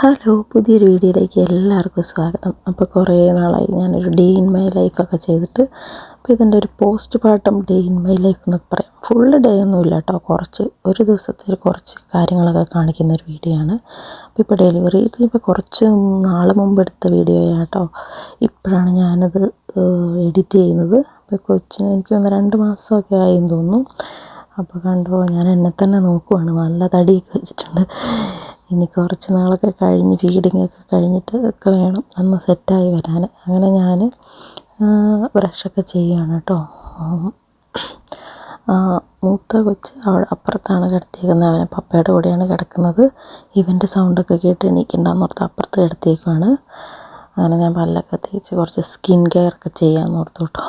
Hello പുതിയൊരു വീഡിയോയിലേക്ക് എല്ലാവർക്കും സ്വാഗതം. അപ്പോൾ കുറേ നാളായി ഞാനൊരു ഡേ ഇൻ മൈ ലൈഫൊക്കെ ചെയ്തിട്ട് അപ്പോൾ ഇതിന്റെ ഒരു postpartum day in my life എന്നൊക്കെ പറയാം. ഫുള്ള് ഡേ ഒന്നുമില്ല കേട്ടോ. കുറച്ച് ഒരു ദിവസത്തിൽ കുറച്ച് കാര്യങ്ങളൊക്കെ കാണിക്കുന്ന ഒരു വീഡിയോ ആണ്. അപ്പോൾ ഇപ്പോൾ ഡെലിവറി ഇതിപ്പോൾ കുറച്ച് നാൾ മുമ്പ് എടുത്ത വീഡിയോ കേട്ടോ. ഇപ്പോഴാണ് ഞാനത് എഡിറ്റ് ചെയ്യുന്നത്. അപ്പോൾ കൊച്ചിന് എനിക്ക് ഒന്ന് രണ്ട് മാസമൊക്കെ ആയെന്ന് തോന്നുന്നു. അപ്പോൾ കണ്ടോ ഞാൻ എന്നെ തന്നെ നോക്കുവാണ്. നല്ല തടിയൊക്കെ വെച്ചിട്ടുണ്ട്. ഇനി കുറച്ച് നാളൊക്കെ കഴിഞ്ഞ് ഫീഡിങ്ങൊക്കെ കഴിഞ്ഞിട്ട് ഒക്കെ വേണം ഒന്ന് സെറ്റായി വരാൻ. അങ്ങനെ ഞാൻ ബ്രഷൊക്കെ ചെയ്യുകയാണ് കേട്ടോ. മൂത്ത കൊച്ച് അവിടെ അപ്പുറത്താണ് കിടത്തിയേക്കുന്നത്. അവനെ പപ്പയുടെ കൂടെയാണ് കിടക്കുന്നത്. ഇവന്റെ സൗണ്ടൊക്കെ കേട്ട് എണീക്കണ്ടെന്ന് ഓർത്ത് അപ്പുറത്ത് കിടത്തിയേക്കുവാണ്. അങ്ങനെ ഞാൻ പല്ലൊക്കെ തേച്ച് കുറച്ച് സ്കിൻ കെയർ ഒക്കെ ചെയ്യാമെന്ന് ഓർത്തു കേട്ടോ.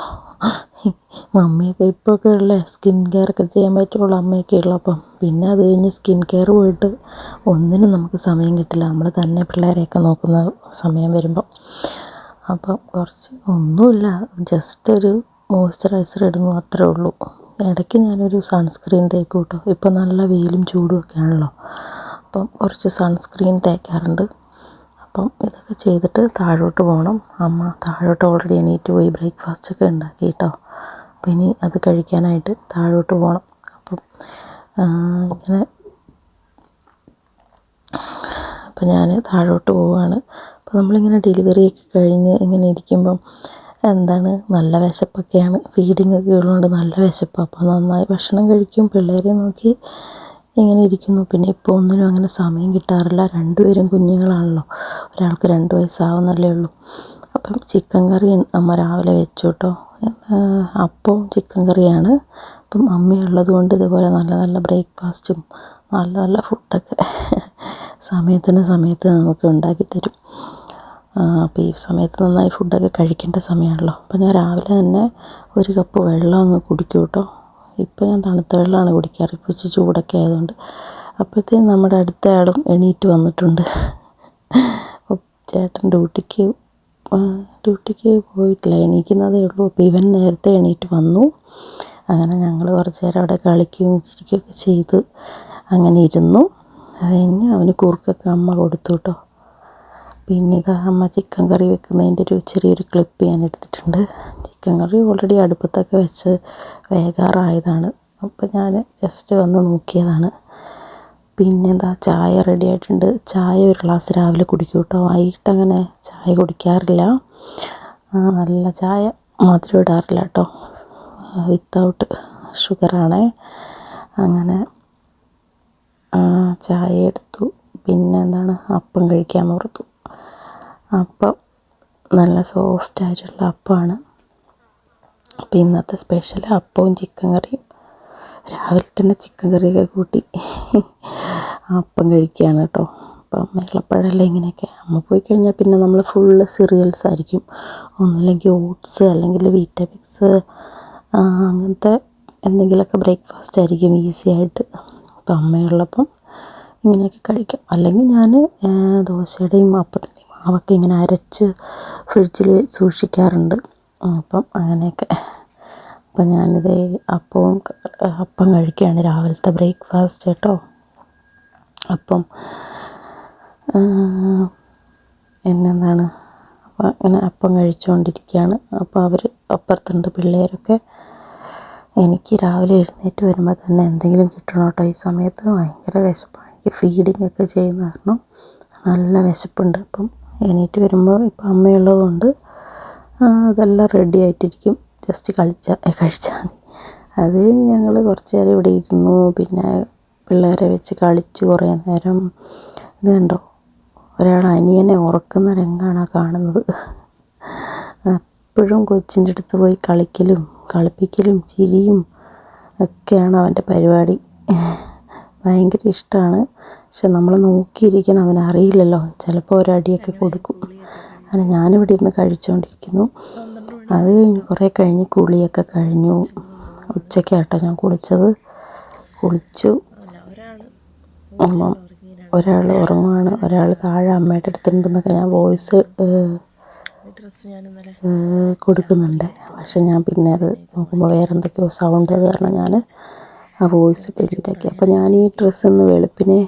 മമ്മിയൊക്കെ ഇപ്പോഴൊക്കെ ഉള്ള സ്കിൻ കെയർ ഒക്കെ ചെയ്യാൻ പറ്റുള്ളൂ അമ്മയൊക്കെ ഉള്ളപ്പം പിന്നെ അത് കഴിഞ്ഞ് സ്കിൻ കെയർ പോയിട്ട് ഒന്നിനും നമുക്ക് സമയം കിട്ടില്ല. നമ്മൾ തന്നെ പിള്ളേരെയൊക്കെ നോക്കുന്ന സമയം വരുമ്പം. അപ്പം കുറച്ച് ഒന്നുമില്ല. ജസ്റ്റ് ഒരു മോയ്സ്ചറൈസർ ഇടുന്നു അത്രേ ഉള്ളൂ. ഇടയ്ക്ക് ഞാനൊരു സൺസ്ക്രീൻ തേക്കും കേട്ടോ ഇപ്പം നല്ല വെയിലും ചൂടും ഒക്കെ ആണല്ലോ. അപ്പം കുറച്ച് സൺസ്ക്രീൻ തേക്കാറുണ്ട്. അപ്പം ഇതൊക്കെ ചെയ്തിട്ട് താഴോട്ട് പോകണം അമ്മ താഴോട്ട് ഓൾറെഡി എണീറ്റ് പോയി ബ്രേക്ക്ഫാസ്റ്റ് ഒക്കെ ഉണ്ടാക്കി കേട്ടോ അപ്പം ഇനി അത് കഴിക്കാനായിട്ട് താഴോട്ട് പോകണം അപ്പം ഇങ്ങനെ അപ്പം ഞാൻ താഴോട്ട് പോവുകയാണ് അപ്പോൾ നമ്മളിങ്ങനെ ഡെലിവറിയൊക്കെ കഴിഞ്ഞ് ഇങ്ങനെ ഇരിക്കുമ്പം എന്താണ്? നല്ല വിശപ്പൊക്കെയാണ്. ഫീഡിങ് ഒക്കെ ഉള്ളതുകൊണ്ട് നല്ല വിശപ്പാണ് അപ്പോൾ നന്നായി ഭക്ഷണം കഴിക്കും. പിള്ളേരെ നോക്കി ഇങ്ങനെ ഇരിക്കുന്നു. പിന്നെ ഇപ്പോൾ ഒന്നിനും അങ്ങനെ സമയം കിട്ടാറില്ല. രണ്ടുപേരും കുഞ്ഞുങ്ങളാണല്ലോ. ഒരാൾക്ക് രണ്ട് വയസ്സാവുന്നല്ലേ ഉള്ളൂ. അപ്പം ചിക്കൻ കറി അമ്മ രാവിലെ വെച്ചു കേട്ടോ അപ്പവും ചിക്കൻ കറിയാണ്. അപ്പം അമ്മയുള്ളത് കൊണ്ട് ഇതുപോലെ നല്ല നല്ല ബ്രേക്ക്ഫാസ്റ്റും നല്ല നല്ല ഫുഡൊക്കെ സമയത്തിന് സമയത്ത് നമുക്ക് ഉണ്ടാക്കി തരും. അപ്പോൾ ഈ സമയത്ത് നന്നായി ഫുഡൊക്കെ കഴിക്കേണ്ട സമയമാണല്ലോ. അപ്പോൾ ഞാൻ രാവിലെ തന്നെ ഒരു കപ്പ് വെള്ളം അങ്ങ് കുടിക്കും കേട്ടോ ഇപ്പോൾ ഞാൻ തണുത്ത വെള്ളമാണ് കുടിക്കാറ്. ഇപ്പോൾ ചൂടൊക്കെ ആയതുകൊണ്ട്. അപ്പോഴത്തേക്കും നമ്മുടെ അടുത്ത ആളും എണീറ്റ് വന്നിട്ടുണ്ട്. ചേട്ടൻ ഡ്യൂട്ടിക്ക് ഡ്യൂട്ടിക്ക് പോയിട്ടില്ല. എണീക്കുന്നതേ ഉള്ളൂ. അപ്പോൾ ഇവൻ നേരത്തെ എണീറ്റ് വന്നു. അങ്ങനെ ഞങ്ങൾ കുറച്ച് നേരം അവിടെ കളിക്കുകയും ചിരിക്കുകയൊക്കെ ചെയ്ത് അങ്ങനെ ഇരുന്നു. അത് കഴിഞ്ഞ് അവന് കുറുക്കൊക്കെ അമ്മ കൊടുത്തു കേട്ടോ. പിന്നെ ഇതാ അമ്മ ചിക്കൻ കറി വെക്കുന്നതിന്റെ ഒരു ചെറിയൊരു ക്ലിപ്പ് ഞാൻ എടുത്തിട്ടുണ്ട്. ചിക്കൻ കറി ഓൾറെഡി അടുപ്പത്തൊക്കെ വെച്ച് വേകാറായതാണ്. അപ്പോൾ ഞാൻ ജസ്റ്റ് വന്ന് നോക്കിയതാണ്. പിന്നെ എന്താ ചായ റെഡി ആയിട്ടുണ്ട്. ചായ ഒരു ഗ്ലാസ് രാവിലെ കുടിക്കും കേട്ടോ വൈകിട്ട് അങ്ങനെ ചായ കുടിക്കാറില്ല. നല്ല ചായ മധുരം ഇടാറില്ല കേട്ടോ വിത്തൗട്ട് ഷുഗറാണേ അങ്ങനെ ചായ എടുത്തു. പിന്നെ എന്താണ് അപ്പം കഴിക്കാൻ ഓർത്തു. അപ്പം നല്ല സോഫ്റ്റ് ആയിട്ടുള്ള അപ്പമാണ് അപ്പോൾ ഇന്നത്തെ സ്പെഷ്യൽ അപ്പവും ചിക്കൻ കറിയും. രാവിലെ തന്നെ ചിക്കൻ കറിയൊക്കെ കൂട്ടി അപ്പം കഴിക്കുകയാണ് കേട്ടോ. അപ്പം വെള്ളപ്പഴമെല്ലാം ഇങ്ങനെയൊക്കെ. അമ്മ പോയി കഴിഞ്ഞാൽ പിന്നെ നമ്മൾ ഫുള്ള് സിറിയൽസ് ആയിരിക്കും. ഒന്നില്ലെങ്കിൽ ഓട്സ് അല്ലെങ്കിൽ വീറ്റമിക്സ് അങ്ങനത്തെ എന്തെങ്കിലുമൊക്കെ ബ്രേക്ക്ഫാസ്റ്റ് ആയിരിക്കും ഈസി ആയിട്ട്. അപ്പം അമ്മയുള്ളപ്പം ഇങ്ങനെയൊക്കെ കഴിക്കാം. അല്ലെങ്കിൽ ഞാൻ ദോശയുടെയും അപ്പത്തിന്റെയും മാവൊക്കെ ഇങ്ങനെ അരച്ച് ഫ്രിഡ്ജിൽ സൂക്ഷിക്കാറുണ്ട്. അപ്പം അങ്ങനെയൊക്കെ. അപ്പം ഞാനിത് അപ്പവും അപ്പം കഴിക്കുകയാണ് രാവിലത്തെ ബ്രേക്ക്ഫാസ്റ്റ് കേട്ടോ. അപ്പം എന്നെന്താണ് അപ്പം അങ്ങനെ അപ്പം കഴിച്ചുകൊണ്ടിരിക്കുകയാണ്. അപ്പോൾ അവർ അപ്പുറത്തുണ്ട് പിള്ളേരൊക്കെ. എനിക്ക് രാവിലെ എഴുന്നേറ്റ് വരുമ്പോൾ തന്നെ എന്തെങ്കിലും കിട്ടണം കേട്ടോ ഈ സമയത്ത്? ഭയങ്കര വിശപ്പാണ്. എനിക്ക് ഫീഡിങ് ഒക്കെ ചെയ്യുന്ന കാരണം നല്ല വിശപ്പുണ്ട്. അപ്പം എണീറ്റ് വരുമ്പോൾ ഇപ്പം അമ്മയുള്ളതുകൊണ്ട് അതെല്ലാം റെഡി ആയിട്ടിരിക്കും. ജസ്റ്റ് കളിച്ചാൽ കഴിച്ചാൽ മതി. അത് ഞങ്ങൾ കുറച്ച് നേരം ഇവിടെ ഇരുന്നു. പിന്നെ പിള്ളേരെ വെച്ച് കളിച്ചു കുറേ നേരം. ഇത് കണ്ടോ? ഒരാൾ അനിയനെ ഉറക്കുന്ന രംഗമാണ് കാണുന്നത്. എപ്പോഴും കൊച്ചിന്റെ അടുത്ത് പോയി കളിക്കലും കളിപ്പിക്കലും ചിരിയും ഒക്കെയാണ് അവന്റെ പരിപാടി. ഭയങ്കര ഇഷ്ടമാണ് പക്ഷെ നമ്മൾ നോക്കിയിരിക്കണം അവനറിയില്ലല്ലോ ചിലപ്പോൾ ഒരടിയൊക്കെ കൊടുക്കും. അങ്ങനെ ഞാനിവിടെ ഇരുന്ന് കഴിച്ചുകൊണ്ടിരിക്കുന്നു അത് കഴിഞ്ഞ് കുറേ കഴിഞ്ഞ് കുളിയൊക്കെ കഴിഞ്ഞു. ഉച്ചയ്ക്കാട്ടോ ഞാൻ കുളിച്ചത്. കുളിച്ചു. അപ്പം ഒരാൾ ഉറങ്ങുവാണ്. ഒരാൾ താഴെ അമ്മയുടെ അടുത്തുണ്ടെന്നൊക്കെ ഞാൻ വോയിസ് കൊടുക്കുന്നുണ്ട്. പക്ഷെ ഞാൻ പിന്നെ അത് നോക്കുമ്പോൾ വേറെ എന്തൊക്കെയോ സൗണ്ട് കാരണം ഞാൻ ആ വോയിസ് ഡിലീറ്റ് അപ്പോൾ ഞാൻ ഈ ഡ്രസ്സ് ഇന്ന് വെളുപ്പിനെ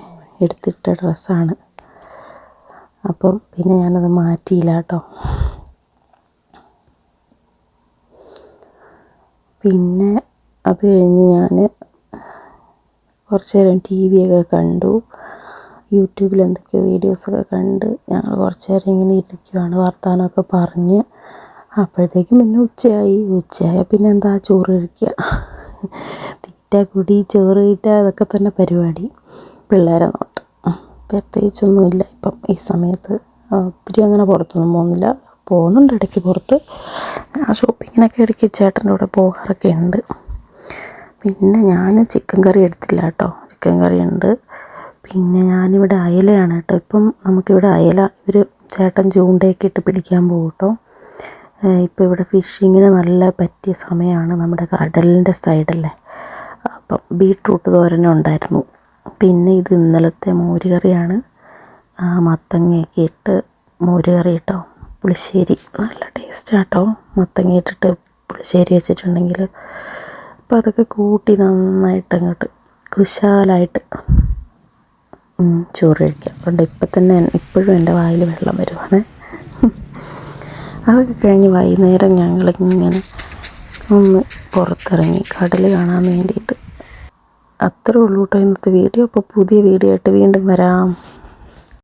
എടുത്തിട്ട ഡ്രസ്സാണ് അപ്പം പിന്നെ ഞാനത് മാറ്റിയില്ല കേട്ടോ പിന്നെ അത് കഴിഞ്ഞ് ഞാൻ കുറച്ച് നേരം ടി വിയൊക്കെ കണ്ടു. യൂട്യൂബിൽ എന്തൊക്കെയോ വീഡിയോസൊക്കെ കണ്ട് ഞങ്ങൾ കുറച്ച് നേരം ഇങ്ങനെ ഇരിക്കുവാണ് വർത്തമാനമൊക്കെ പറഞ്ഞ്. അപ്പോഴത്തേക്കും പിന്നെ ഉച്ചയായി. ഉച്ചയായ പിന്നെ എന്താ ചോറ് കഴിക്കുക തീറ്റ കുടി ചോറ് കിട്ടുക അതൊക്കെ തന്നെ പരിപാടി. പിള്ളേരെ നോട്ടം. പ്രത്യേകിച്ചൊന്നുമില്ല. ഇപ്പം ഈ സമയത്ത് ഒത്തിരി അങ്ങനെ പുറത്തൊന്നും പോകുന്നില്ല. പോകുന്നുണ്ട് ഇടയ്ക്ക് പുറത്ത്. ആ ഷോപ്പിങ്ങിനൊക്കെ ഇടയ്ക്ക് ചേട്ടന്റെ കൂടെ പോകാറൊക്കെ ഉണ്ട്. പിന്നെ ഞാൻ ചിക്കൻ കറി എടുത്തില്ല കേട്ടോ. ചിക്കൻ കറി ഉണ്ട്. പിന്നെ ഞാനിവിടെ അയലയാണ് കേട്ടോ. ഇപ്പം നമുക്കിവിടെ അയല ഇവർ ചേട്ടൻ ചൂണ്ടയൊക്കെ ഇട്ട് പിടിക്കാൻ പോകും കേട്ടോ. ഇപ്പോൾ ഇവിടെ ഫിഷിങ്ങിന് നല്ല പറ്റിയ സമയമാണ് നമ്മുടെ കടലിന്റെ സൈഡല്ലേ അപ്പം ബീട്രൂട്ട് തോരനും ഉണ്ടായിരുന്നു. പിന്നെ ഇത് ഇന്നലത്തെ മോര് കറിയാണ് ആ, മത്തങ്ങയൊക്കെ ഇട്ട് മോര് കറി കേട്ടോ പുളിശ്ശേരി. നല്ല ടേസ്റ്റാണ് കേട്ടോ മത്തങ്ങ ഇട്ടിട്ട് പുളിശ്ശേരി വെച്ചിട്ടുണ്ടെങ്കിൽ അപ്പോൾ അതൊക്കെ കൂട്ടി നന്നായിട്ട് അങ്ങോട്ട് കുശാലായിട്ട് ചോറ് കഴിക്കാം. അതുകൊണ്ട് ഇപ്പം തന്നെ ഇപ്പോഴും എന്റെ വായിൽ വെള്ളം വരുവാണ്. അതൊക്കെ കഴിഞ്ഞ് വൈകുന്നേരം ഞങ്ങളിങ്ങനെ ഒന്ന് പുറത്തിറങ്ങി കടൽ കാണാൻ വേണ്ടിയിട്ട് അത്രേ ഉള്ളൂ കേട്ടോ ഇന്നത്തെ വീഡിയോ. അപ്പോൾ പുതിയ വീഡിയോ ആയിട്ട് വീണ്ടും വരാം.